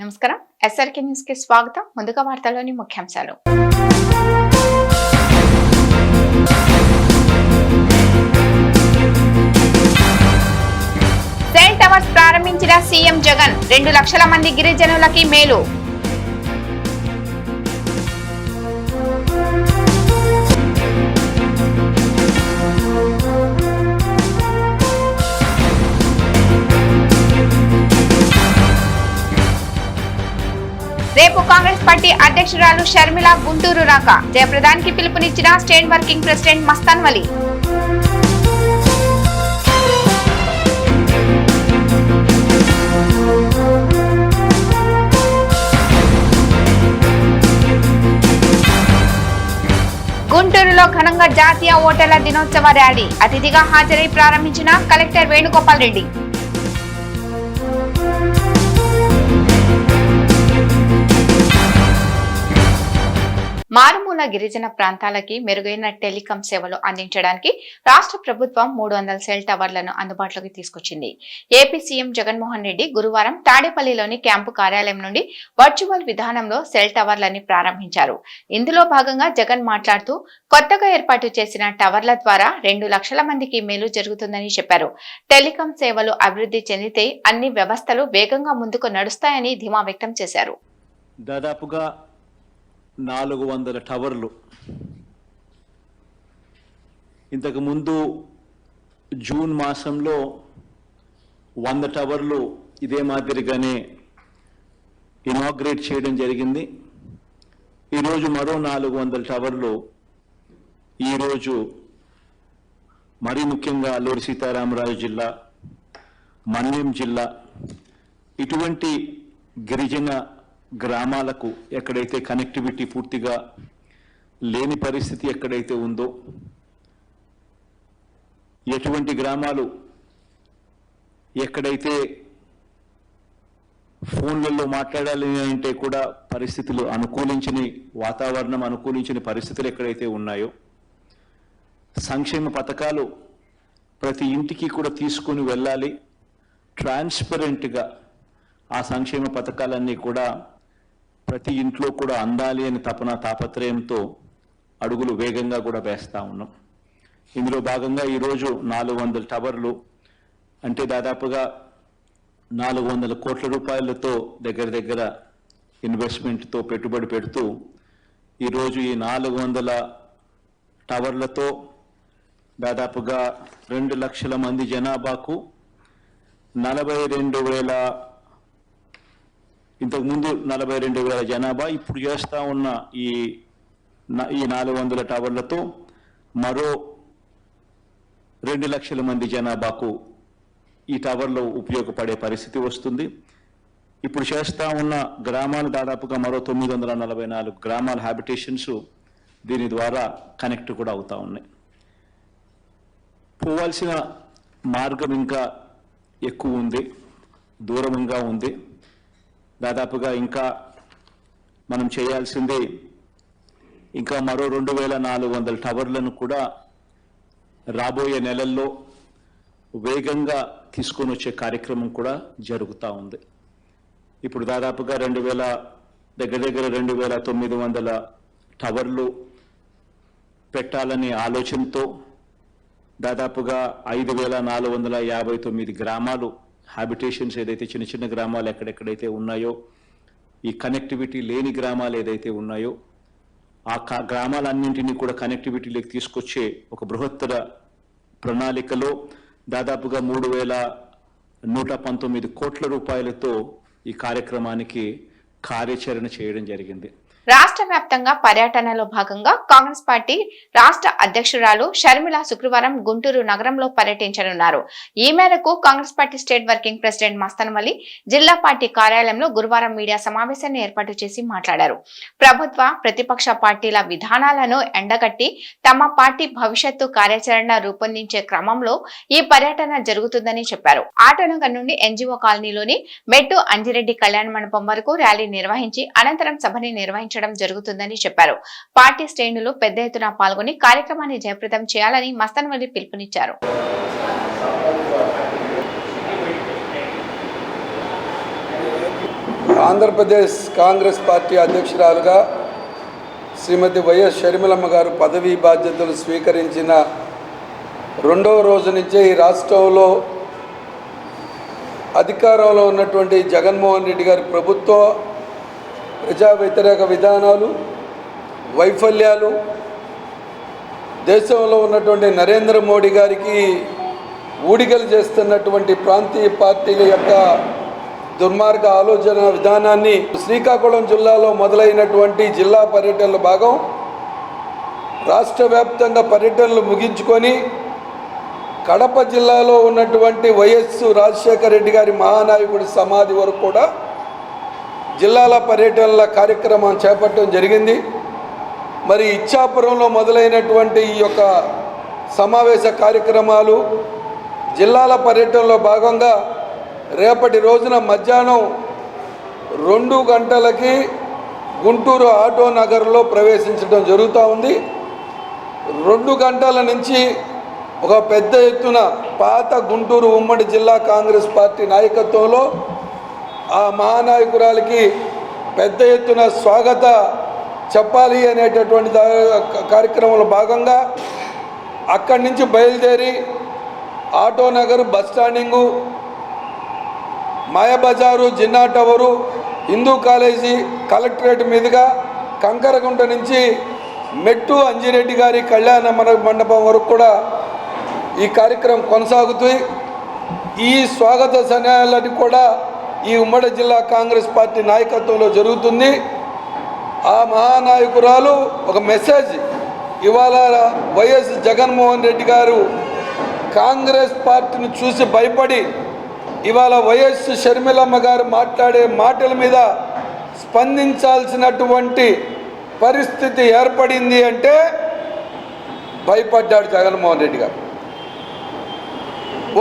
నమస్కారం. ఎస్ఆర్కే న్యూస్కి స్వాగతం. ముందుగా వార్తల్లోని ముఖ్యాంశాలు. సెల్ టవర్స్ ప్రారంభించిన సీఎం జగన్ రెండు లక్షల మంది గిరిజనులకి మేలు. రేపు కాంగ్రెస్ పార్టీ అధ్యక్షురాలు షర్మిల గుంటూరు రాక. జయప్రదానికి పిలుపునిచ్చిన state working president Mastan Vali. గుంటూరులో ఘనంగా జాతీయ ఓటర్ల దినోత్సవ ర్యాలీ. అతిథిగా హాజరై ప్రారంభించిన కలెక్టర్ వేణుగోపాల్ రెడ్డి. మారుమూల గిరిజన ప్రాంతాలకి మెరుగైన టెలికాం సేవలు అందించడానికి రాష్ట్ర ప్రభుత్వం మూడు వందల సెల్ టవర్లను అందుబాటులోకి తీసుకొచ్చింది. ఏపీ సీఎం జగన్మోహన్ రెడ్డి గురువారం తాడేపల్లిలోని క్యాంపు కార్యాలయం నుండి వర్చువల్ విధానంలో సెల్ టవర్లని ప్రారంభించారు. ఇందులో భాగంగా జగన్ మాట్లాడుతూ కొత్తగా ఏర్పాటు చేసిన టవర్ల ద్వారా రెండు లక్షల మందికి మేలు జరుగుతుందని చెప్పారు. టెలికాం సేవలు అభివృద్ధి చెందితే అన్ని వ్యవస్థలు వేగంగా ముందుకు నడుస్తాయని ధీమా వ్యక్తం చేశారు. దాదాపుగా నాలుగు వందల టవర్లు. ఇంతకుముందు జూన్ మాసంలో వంద టవర్లు ఇదే మాదిరిగానే ఇనాగ్రేట్ చేయడం జరిగింది. ఈరోజు మరో నాలుగు వందల టవర్లు. ఈరోజు మరీ ముఖ్యంగా అల్లూరి సీతారామరాజు జిల్లా మన్యం జిల్లా ఇటువంటి గిరిజన గ్రామాలకు ఎక్కడైతే కనెక్టివిటీ పూర్తిగా లేని పరిస్థితి ఎక్కడైతే ఉందో ఎటువంటి గ్రామాలు ఎక్కడైతే ఫోన్లలో మాట్లాడాలి అంటే కూడా పరిస్థితులు అనుకూలించని వాతావరణం అనుకూలించని పరిస్థితులు ఎక్కడైతే ఉన్నాయో సంక్షేమ పథకాలు ప్రతి ఇంటికి కూడా తీసుకొని వెళ్ళాలి. ట్రాన్స్పరెంట్గా ఆ సంక్షేమ పథకాలన్నీ కూడా ప్రతి ఇంట్లో కూడా అందాలి అని తపన తాపత్రయంతో అడుగులు వేగంగా కూడా వేస్తూ ఉన్నాం. ఇందులో భాగంగా ఈరోజు నాలుగు వందల టవర్లు అంటే దాదాపుగా నాలుగు వందల కోట్ల రూపాయలతో దగ్గర దగ్గర ఇన్వెస్ట్మెంట్తో పెట్టుబడి పెడుతూ ఈరోజు ఈ నాలుగు వందల టవర్లతో దాదాపుగా రెండు లక్షల మంది జనాభాకు నలభై రెండు వేల ఇంతకుముందు నలభై రెండు వేల జనాభా ఇప్పుడు చేస్తూ ఉన్న ఈ ఈ నాలుగు వందల టవర్లతో మరో రెండు లక్షల మంది జనాభాకు ఈ టవర్లు ఉపయోగపడే పరిస్థితి వస్తుంది. ఇప్పుడు చేస్తా ఉన్న గ్రామాలు దాదాపుగా మరో తొమ్మిది వందల నలభై నాలుగు గ్రామాల హ్యాబిటేషన్స్ దీని ద్వారా కనెక్ట్ కూడా అవుతూ ఉన్నాయి. పోవాల్సిన మార్గం ఇంకా ఎక్కువ ఉంది దూరంగా ఉంది. దాదాపుగా ఇంకా మనం చేయాల్సింది ఇంకా మరో రెండు వేల నాలుగు వందల టవర్లను కూడా రాబోయే నెలల్లో వేగంగా తీసుకొని వచ్చే కార్యక్రమం కూడా జరుగుతూ ఉంది. ఇప్పుడు దాదాపుగా రెండు వేల దగ్గర దగ్గర రెండు వేల తొమ్మిది వందల టవర్లు పెట్టాలనే ఆలోచనతో దాదాపుగా ఐదు వేల నాలుగు వందల యాభై తొమ్మిది గ్రామాలు హ్యాబిటేషన్స్ ఏదైతే చిన్న చిన్న గ్రామాలు ఎక్కడెక్కడైతే ఉన్నాయో ఈ కనెక్టివిటీ లేని గ్రామాలు ఏదైతే ఉన్నాయో ఆ కా- గ్రామాలన్నింటినీ కూడా కనెక్టివిటీలోకి తీసుకొచ్చే ఒక బృహత్తర ప్రణాళికలో దాదాపుగా మూడు వేల నూట పంతొమ్మిది కోట్ల రూపాయలతో ఈ కార్యక్రమానికి కార్యాచరణ చేయడం జరిగింది. రాష్ట్ర వ్యాప్తంగా పర్యటనలో భాగంగా కాంగ్రెస్ పార్టీ రాష్ట్ర అధ్యక్షురాలు షర్మిల శుక్రవారం గుంటూరు నగరంలో పర్యటించనున్నారు. ఈ మేరకు Congress party state working president Mastanvali జిల్లా పార్టీ కార్యాలయంలో గురువారం మీడియా సమావేశాన్ని ఏర్పాటు చేసి మాట్లాడారు. ప్రభుత్వ ప్రతిపక్ష పార్టీల విధానాలను ఎండగట్టి తమ పార్టీ భవిష్యత్తు కార్యాచరణ రూపొందించే క్రమంలో ఈ పర్యటన జరుగుతుందని చెప్పారు. ఆటోనగర్ నుండి ఎన్జిఓ కాలనీలోని మెట్టు అంజిరెడ్డి కళ్యాణ మండపం వరకు ర్యాలీ నిర్వహించి అనంతరం సభని నిర్వహించారు నిర్వహించడం జరుగుతుందని చెప్పారు. పార్టీ శ్రేణులు పెద్ద ఎత్తున పాల్గొని కార్యక్రమాన్ని జయప్రదం చేయాలని మస్తన్వల్లి పిలుపునిచ్చారు. ఆంధ్రప్రదేశ్ కాంగ్రెస్ పార్టీ అధ్యక్షురాలుగా శ్రీమతి వైఎస్ షర్మిలమ్మ గారు పదవీ బాధ్యతలు స్వీకరించిన రెండవ రోజు నుంచే ఈ రాష్ట్రంలో అధికారంలో ఉన్నటువంటి జగన్మోహన్ రెడ్డి గారి ప్రభుత్వం ప్రజా వ్యతిరేక విధానాలు వైఫల్యాలు దేశంలో ఉన్నటువంటి నరేంద్ర మోడీ గారికి ఊడిగలు చేస్తున్నటువంటి ప్రాంతీయ పార్టీల యొక్క దుర్మార్గ ఆలోచన విధానాన్ని శ్రీకాకుళం జిల్లాలో మొదలైనటువంటి జిల్లా పర్యటనల భాగం రాష్ట్ర వ్యాప్తంగా పర్యటనలు ముగించుకొని కడప జిల్లాలో ఉన్నటువంటి వైఎస్ రాజశేఖర రెడ్డి గారి మహానాయకుడి సమాధి వరకు కూడా జిల్లాల పర్యటనల కార్యక్రమం చేపట్టడం జరిగింది. మరి ఇచ్చాపురంలో మొదలైనటువంటి ఈ యొక్క సమావేశ కార్యక్రమాలు జిల్లాల పర్యటనలో భాగంగా రేపటి రోజున మధ్యాహ్నం రెండు గంటలకి గుంటూరు ఆటో నగర్లో ప్రవేశించడం జరుగుతూ ఉంది. రెండు గంటల నుంచి ఒక పెద్ద ఎత్తున పాత గుంటూరు ఉమ్మడి జిల్లా కాంగ్రెస్ పార్టీ నాయకత్వంలో ఆ మహానాయకురాలకి పెద్ద ఎత్తున స్వాగత చెప్పాలి అనేటటువంటి కార్యక్రమంలో భాగంగా అక్కడి నుంచి బయలుదేరి Auto Nagar bus standing Mayabazar Jinnah tower Hindu college collectorate మీదుగా కంకరగుంట నుంచి మెట్టు అంజిరెడ్డి గారి కళ్యాణ మండపం వరకు కూడా ఈ కార్యక్రమం కొనసాగుతుంది ఈ స్వాగత సమయాలని కూడా ఈ ఉమ్మడి జిల్లా కాంగ్రెస్ పార్టీ నాయకత్వంలో జరుగుతుంది. ఆ మహానాయకురాలు ఒక మెసేజ్ ఇవాళ వైఎస్ జగన్మోహన్ రెడ్డి గారు కాంగ్రెస్ పార్టీని చూసి భయపడి ఇవాళ వైఎస్ షర్మిలమ్మ గారు మాట్లాడే మాటల మీద స్పందించాల్సినటువంటి పరిస్థితి ఏర్పడింది అంటే భయపడ్డాడు జగన్మోహన్ రెడ్డి గారు.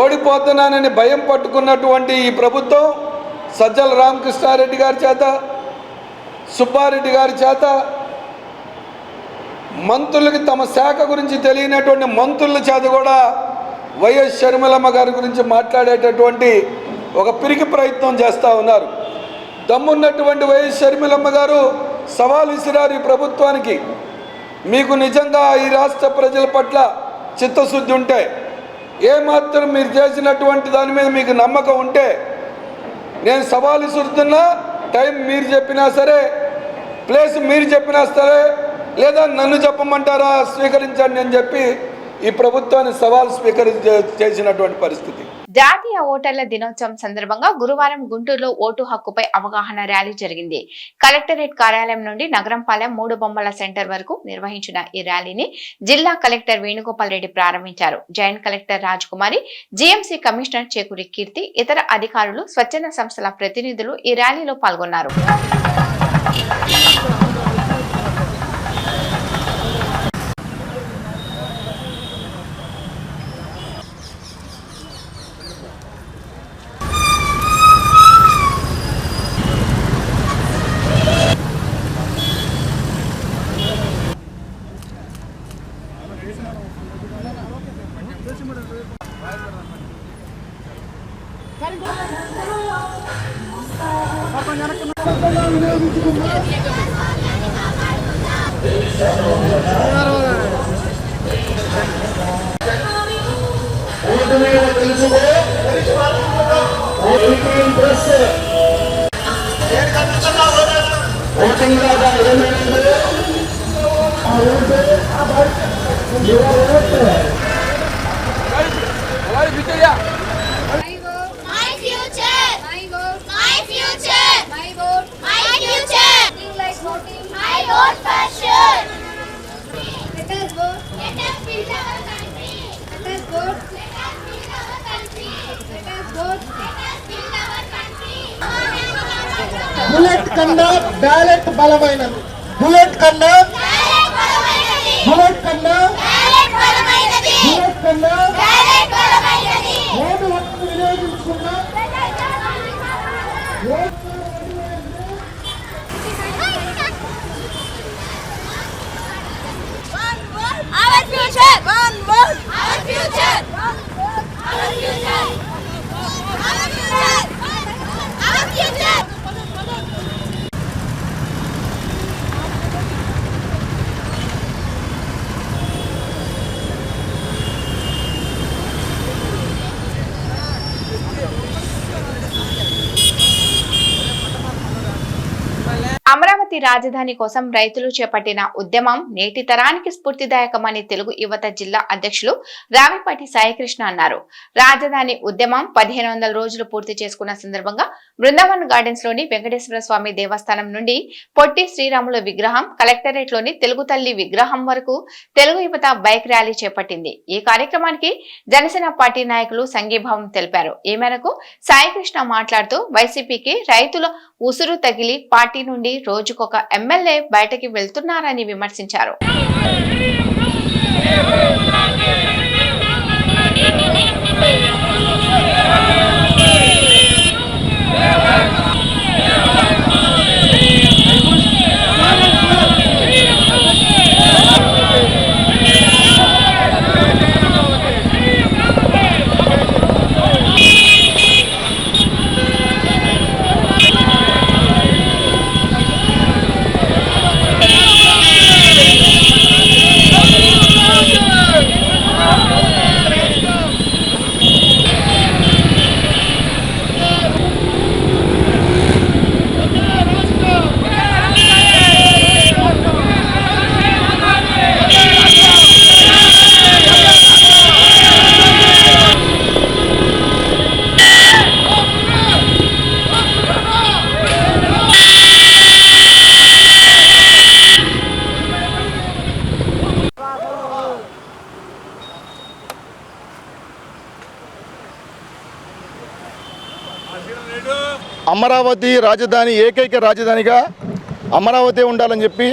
ఓడిపోతున్నానని భయం పట్టుకున్నటువంటి ఈ ప్రభుత్వం సజ్జల రామకృష్ణారెడ్డి గారి చేత సుబ్బారెడ్డి గారి చేత మంత్రులకి తమ శాఖ గురించి తెలియనటువంటి మంత్రుల చేత కూడా వైఎస్ షర్మిలమ్మ గారి గురించి మాట్లాడేటటువంటి ఒక పిరికి ప్రయత్నం చేస్తూ ఉన్నారు. దమ్మున్నటువంటి వైఎస్ షర్మిలమ్మ గారు సవాల్ ఇసిరారు ఈ ప్రభుత్వానికి. మీకు నిజంగా ఈ రాష్ట్ర ప్రజల పట్ల చిత్తశుద్ధి ఉంటే ఏమాత్రం మీరు చేసినటువంటి దాని మీద మీకు నమ్మకం ఉంటే నేను సవాల్ చూస్తున్నా టైం మీరు చెప్పినా సరే ప్లేస్ మీరు చెప్పినా సరే లేదా నన్ను చెప్పమంటారా స్వీకరించండి అని చెప్పి ఈ ప్రభుత్వాన్ని సవాల్ స్వీకరించి చేసినటువంటి పరిస్థితి. జాతీయ ఓటర్ల దినోత్సవం సందర్భంగా గురువారం గుంటూరులో ఓటు హక్కుపై అవగాహన ర్యాలీ జరిగింది. కలెక్టరేట్ కార్యాలయం నుండి నగరంపాలెం మూడు బొమ్మల సెంటర్ వరకు నిర్వహించిన ఈ ర్యాలీని జిల్లా కలెక్టర్ వేణుగోపాల్ రెడ్డి ప్రారంభించారు. Joint collector Raj Kumari GMC commissioner Chekuri Keerthi ఇతర అధికారులు స్వచ్ఛంద సంస్థల ప్రతినిధులు ఈ ర్యాలీలో పాల్గొన్నారు. ఏపీ రాజధాని కోసం రైతులు చేపట్టిన ఉద్యమం నేటి తరానికి స్ఫూర్తిదాయకమని తెలుగు యువత జిల్లా అధ్యక్షులు రావిపాటి సాయికృష్ణ అన్నారు. రాజధాని ఉద్యమం పదిహేను వందల రోజులు పూర్తి చేసుకున్న సందర్భంగా బృందావన్ గార్డెన్స్లోని వెంకటేశ్వర స్వామి దేవస్థానం నుండి పొట్టి శ్రీరాములు విగ్రహం కలెక్టరేట్లోని తెలుగు తల్లి విగ్రహం వరకు తెలుగు యువత బైక్ ర్యాలీ చేపట్టింది. ఈ కార్యక్రమానికి జనసేన పార్టీ నాయకులు సంఘీభావం తెలిపారు. ఈ మేరకు సాయికృష్ణ మాట్లాడుతూ వైసీపీకి రైతుల ఉసురు తగిలి పార్టీ నుండి ఒక ఎమ్మెల్యే బయటకి వెళ్తున్నారని విమర్శించారు. అమరావతి రాజధాని ఏకైక రాజధానిగా అమరావతి ఉండాలని చెప్పి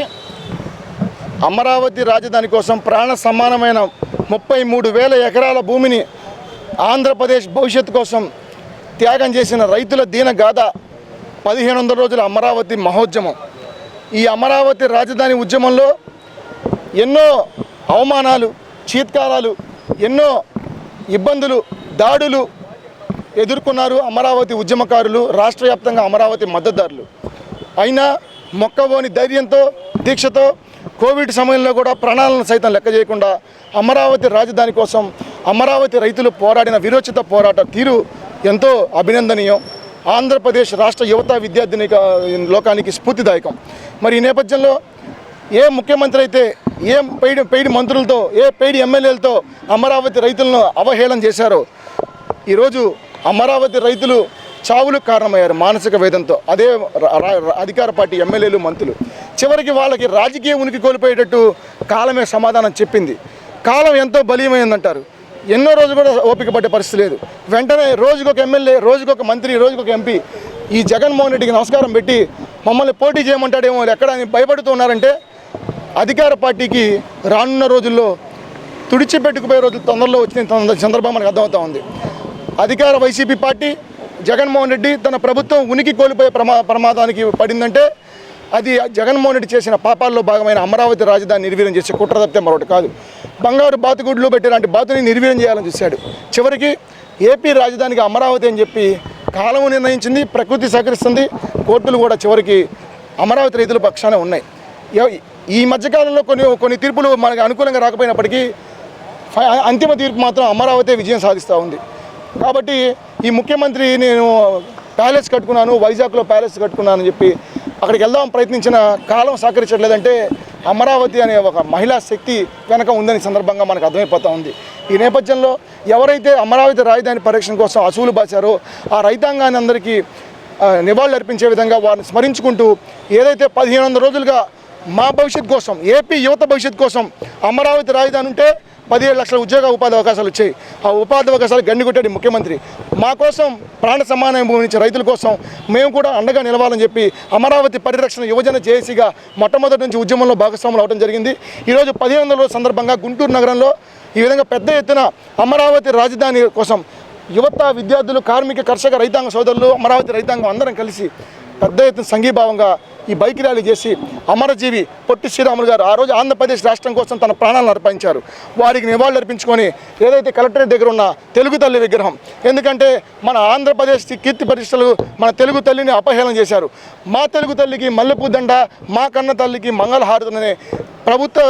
అమరావతి రాజధాని కోసం ప్రాణ సమానమైన ముప్పై మూడు వేల ఎకరాల భూమిని ఆంధ్రప్రదేశ్ భవిష్యత్తు కోసం త్యాగం చేసిన రైతుల దీన గాథ పదిహేను వందల రోజుల అమరావతి మహోద్యమం. ఈ అమరావతి రాజధాని ఉద్యమంలో ఎన్నో అవమానాలు చీత్కారాలు ఎన్నో ఇబ్బందులు దాడులు ఎదుర్కొన్నారు అమరావతి ఉద్యమకారులు రాష్ట్ర వ్యాప్తంగా అమరావతి మద్దతుదారులు. అయినా మొక్కబోని ధైర్యంతో దీక్షతో కోవిడ్ సమయంలో కూడా ప్రాణాలను సైతం లెక్క చేయకుండా అమరావతి రాజధాని కోసం అమరావతి రైతులు పోరాడిన విరోచిత పోరాట తీరు ఎంతో అభినందనీయం. ఆంధ్రప్రదేశ్ రాష్ట్ర యువత విద్యార్థిని లోకానికి స్ఫూర్తిదాయకం. మరి ఈ నేపథ్యంలో ఏ ముఖ్యమంత్రి అయితే ఏ పెయిడ్ పెయిడ్ మంత్రులతో ఏ పెయిడ్ ఎమ్మెల్యేలతో అమరావతి రైతులను అవహేళన చేశారో ఈరోజు అమరావతి రైతులు చావులకు కారణమయ్యారు మానసిక వేదంతో. అదే రా- రా- అధికార పార్టీ ఎమ్మెల్యేలు మంత్రులు. చివరికి వాళ్ళకి రాజకీయ ఉనికి కోల్పోయేటట్టు కాలమే సమాధానం చెప్పింది. కాలం ఎంతో బలీయమైందంటారు. ఎన్నో రోజులు కూడా ఓపిక పడ్డే పరిస్థితి లేదు. వెంటనే రోజుకొక ఎమ్మెల్యే రోజుకొక మంత్రి రోజుకొక ఎంపీ ఈ జగన్మోహన్ రెడ్డికి నమస్కారం పెట్టి మమ్మల్ని పోటీ చేయమంటాడేమో ఎక్కడ అని భయపడుతూ ఉన్నారంటే అధికార పార్టీకి రానున్న రోజుల్లో తుడిచిపెట్టుకుపోయే రోజులు తొందరలో వచ్చిన సందర్భం మనకు అర్థమవుతా ఉంది. అధికార వైసీపీ పార్టీ జగన్మోహన్ రెడ్డి తన ప్రభుత్వం ఉనికి కోల్పోయే ప్రమా ప్రమాదానికి పడిందంటే అది జగన్మోహన్ రెడ్డి చేసిన పాపాల్లో భాగమైన అమరావతి రాజధాని నిర్వీర్యం చేసే కుట్ర తప్పితే మరొకటి కాదు. బంగారు బాతుగుడ్లు పెట్టేలాంటి బాతుని నిర్వీర్యం చేయాలని చూశాడు. చివరికి ఏపీ రాజధానికి అమరావతి అని చెప్పి కాలము నిర్ణయించింది ప్రకృతి సహకరిస్తుంది కోర్టులు కూడా చివరికి అమరావతి రైతుల పక్షాన ఉన్నాయి. ఈ మధ్యకాలంలో కొన్ని కొన్ని తీర్పులు మనకు అనుకూలంగా రాకపోయినప్పటికీ అంతిమ తీర్పు మాత్రం అమరావతి విజయం సాధిస్తూ ఉంది. కాబట్టి ఈ ముఖ్యమంత్రి నేను ప్యాలెస్ కట్టుకున్నాను వైజాగ్లో ప్యాలెస్ కట్టుకున్నాను అని చెప్పి అక్కడికి వెళ్దాం ప్రయత్నించిన కాలం సహకరించట్లేదంటే అమరావతి అనే ఒక మహిళా శక్తి వెనక ఉందని సందర్భంగా మనకు అర్థమైపోతా ఉంది. ఈ నేపథ్యంలో ఎవరైతే అమరావతి రాజధాని పరిరక్షణ కోసం అసూలు బాశారో ఆ రైతాంగాన్ని అందరికీ నివాళులు అర్పించే విధంగా వారిని స్మరించుకుంటూ ఏదైతే పదిహేను వందల రోజులుగా మా భవిష్యత్ కోసం ఏపీ యువత భవిష్యత్ కోసం అమరావతి రాజధాని ఉంటే పదిహేడు లక్షల ఉద్యోగ ఉపాధి అవకాశాలు వచ్చాయి. ఆ ఉపాధి అవకాశాలు గండికొట్టాడు ముఖ్యమంత్రి. మా కోసం ప్రాణ సమానం భూమించే రైతుల కోసం మేము కూడా అండగా నిలవాలని చెప్పి అమరావతి పరిరక్షణ యువజన జేఏసీగా మొట్టమొదటి నుంచి ఉద్యమంలో భాగస్వాములు అవడం జరిగింది. ఈరోజు పదిహేను వందల సందర్భంగా గుంటూరు నగరంలో ఈ విధంగా పెద్ద ఎత్తున అమరావతి రాజధాని కోసం యువత విద్యార్థులు కార్మిక కర్షక రైతాంగ సోదరులు అమరావతి రైతాంగం అందరం కలిసి పెద్ద ఎత్తున సంఘీభావంగా ఈ బైక్ ర్యాలీ చేసి అమరజీవి పొట్టి శ్రీరాములు గారు ఆ రోజు ఆంధ్రప్రదేశ్ రాష్ట్రం కోసం తన ప్రాణాలను అర్పించారు. వారికి నివాళులు అర్పించుకొని ఏదైతే కలెక్టరేట్ దగ్గర ఉన్న తెలుగు తల్లి విగ్రహం ఎందుకంటే మన ఆంధ్రప్రదేశ్ కీర్తి పరిశ్రమలు మన తెలుగు తల్లిని అపహేళన చేశారు. మా తెలుగు తల్లికి మల్లెపూదండ మా కన్న తల్లికి మంగళహారతులనే ప్రభుత్వ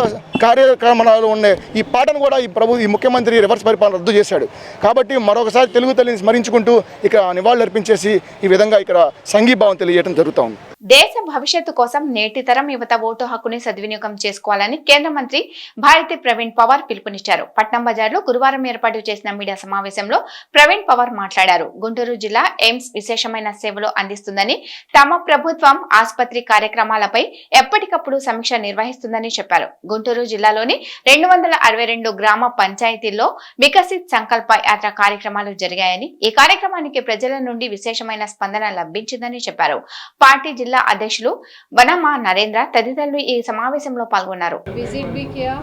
కార్యక్రమాలు ఉండే ఈ పాటను కూడా ఈ ప్రభు ఈ ముఖ్యమంత్రి రివర్స్ పరిపాలన రద్దు చేశాడు. కాబట్టి మరొకసారి తెలుగు తల్లిని స్మరించుకుంటూ ఇక్కడ నివాళులు అర్పించేసి ఈ విధంగా ఇక్కడ సంఘీభావం తెలియజేయడం జరుగుతూ ఉంది. దేశ భవిష్యత్తు కోసం నేటి తరం యువత ఓటు హక్కుని సద్వినియోగం చేసుకోవాలని కేంద్ర మంత్రి భారతి ప్రవీణ్ పవార్ పిలుపునిచ్చారు. పట్నం బజార్లో గురువారం ఏర్పాటు చేసిన మీడియా సమావేశంలో ప్రవీణ్ పవార్ మాట్లాడారు. గుంటూరు జిల్లా ఎయిమ్స్ విశేషమైన సేవలు అందిస్తుందని తమ ప్రభుత్వం ఆసుపత్రి కార్యక్రమాలపై ఎప్పటికప్పుడు సమీక్ష నిర్వహిస్తుందని చెప్పారు. గుంటూరు జిల్లాలోని రెండు వందల అరవై రెండు గ్రామ పంచాయతీల్లో వికసిత్ సంకల్ప యాత్ర కార్యక్రమాలు జరిగాయని ఈ కార్యక్రమానికి ప్రజల నుండి విశేషమైన స్పందన లభించిందని చెప్పారు. పార్టీ జిల్లా అధ్యక్షులు వనమా నరేంద్ర తదితరులు ఈ సమావేశంలో పాల్గొన్నారు विजिट भी किया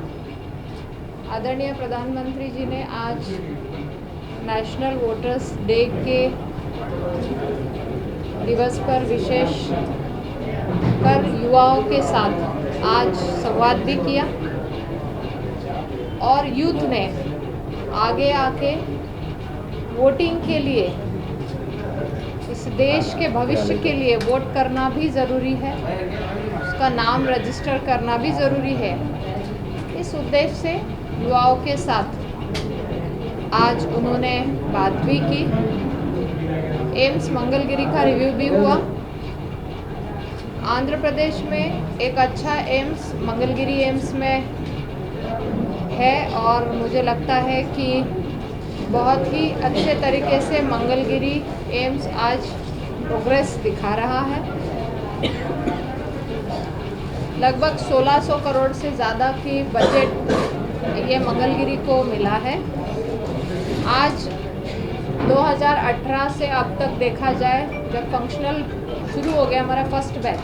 आदरणीय प्रधानमंत्री जी ने आज नेशनल वोटर्स डे के दिवस पर विशेष कर युवाओं के साथ आज संवाद भी किया और यूथ ने आगे आके वोटिंग के लिए इस देश के भविष्य के लिए वोट करना भी ज़रूरी है, उसका नाम रजिस्टर करना भी ज़रूरी है। इस उद्देश्य से युवाओं के साथ आज उन्होंने बात भी की। एम्स मंगलगिरी का रिव्यू भी हुआ। आंध्र प्रदेश में एक अच्छा एम्स, मंगलगिरी एम्स में है और मुझे लगता है कि बहुत ही अच्छे तरीके से मंगलगिरी एम्स आज प्रोग्रेस दिखा रहा है। लगभग 1600 करोड़ से ज़्यादा की बजट ये मंगलगिरी को मिला है। आज 2018 से अब तक देखा जाए, जब फंक्शनल शुरू हो गया हमारा फ़र्स्ट बैच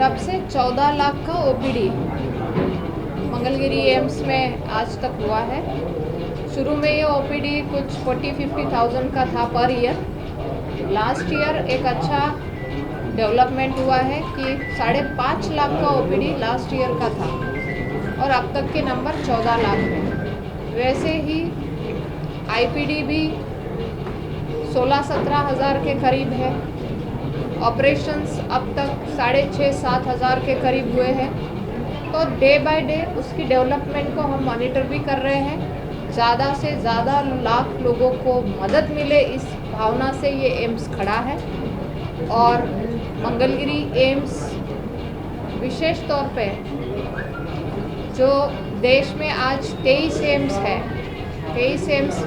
तब से 14 लाख का ओपीडी मंगलगिरी एम्स में आज तक हुआ है। शुरू में ये ओपीडी कुछ 40 50 थाउज़ेंड का था पर ईयर लास्ट ईयर एक अच्छा डेवलपमेंट हुआ है कि साढ़े पाँच लाख का ओपीडी लास्ट ईयर का था और अब तक के नंबर चौदह लाख है। वैसे ही आईपीडी भी सोलह, सत्रह हज़ार के करीब है। ऑपरेशंस अब तक साढ़े छः सात हज़ार के करीब हुए हैं। तो डे बाय डे उसकी डेवलपमेंट को हम मॉनिटर भी कर रहे हैं। ज़्यादा से ज़्यादा लाख लोगों को मदद मिले इस भावना से ये एम्स खड़ा है। और मंगलगिरी एम्स विशेष तौर पे जो देश में आज तेईस एम्स है, तेईस एम्स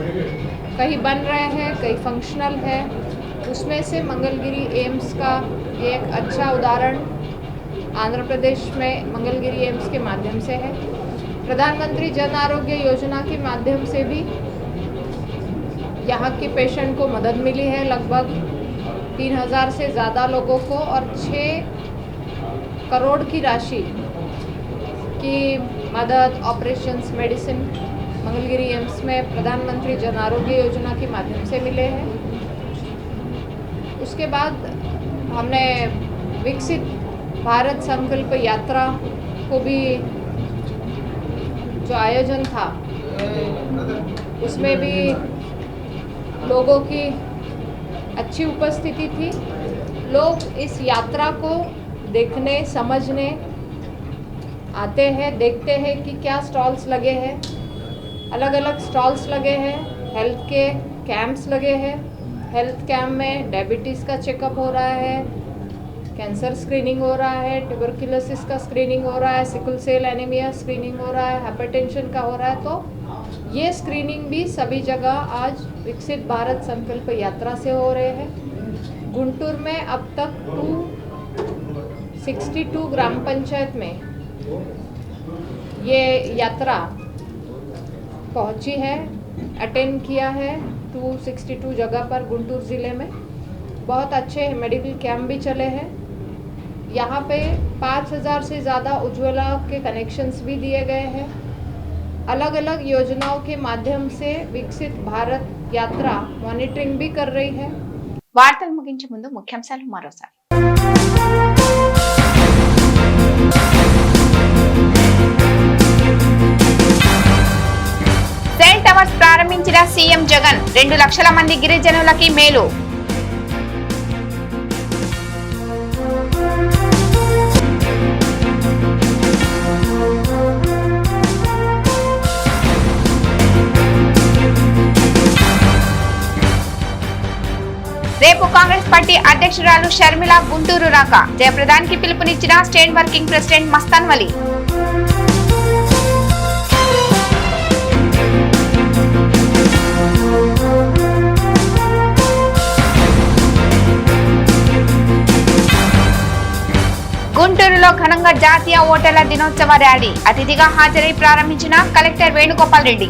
कहीं बन रहे हैं, कहीं फंक्शनल है, उसमें से मंगलगिरी एम्स का एक अच्छा उदाहरण आंध्र प्रदेश में मंगलगिरी एम्स के माध्यम से है। प्रधानमंत्री जन आरोग्य योजना के माध्यम से भी यहाँ के पेशेंट को मदद मिली है। लगभग तीन हज़ार से ज़्यादा लोगों को और छः करोड़ की राशि की मदद ऑपरेशंस मेडिसिन मंगलगिरी एम्स में प्रधानमंत्री जन आरोग्य योजना के माध्यम से मिले हैं। उसके बाद हमने विकसित भारत संकल्प यात्रा को भी जो आयोजन था, उसमें भी लोगों की अच्छी उपस्थिति थी। लोग इस यात्रा को देखने, समझने आते हैं, देखते हैं कि क्या स्टॉल्स लगे हैं। अलग अलग स्टॉल्स लगे हैं हेल्थ के कैंप्स लगे हैं। हेल्थ कैंप में डायबिटीज़ का चेकअप हो रहा है कैंसर स्क्रीनिंग हो रहा है ट्यूबरकुलोसिस का स्क्रीनिंग हो रहा है सिकल सेल एनीमिया स्क्रीनिंग हो रहा है हाइपरटेंशन का हो रहा है तो ये स्क्रीनिंग भी सभी जगह आज विकसित भारत संकल्प यात्रा से हो रहे हैं। गुंटूर में अब तक टू सिक्सटी टू ग्राम पंचायत में ये यात्रा पहुँची है अटेंड किया है 262 जगह पर गुंटूर ज़िले में। बहुत अच्छे मेडिकल कैंप भी चले हैं। यहाँ पे 5000 से ज़्यादा उज्ज्वला के कनेक्शंस भी दिए गए हैं अलग अलग योजनाओं के माध्यम से विकसित भारत यात्रा मॉनिटरिंग भी कर रही है వార్తలు ముగించే ముందు ముఖ్యాంశాలు మరోసారి సెల్ టవర్స్ ప్రారంభించిన సీఎం జగన్ రెండు లక్షల మంది గిరిజనులకి మేలు కాంగ్రెస్ పార్టీ అధ్యక్షురాలు షర్మిల గుంటూరు రాక. జయప్రదానికి పిలుపునిచ్చిన state working president Mastan Vali. గుంటూరులో ఘనంగా జాతీయ ఓటర్ల దినోత్సవ ర్యాలీ. అతిథిగా హాజరై ప్రారంభించిన కలెక్టర్ వేణుగోపాల్ రెడ్డి.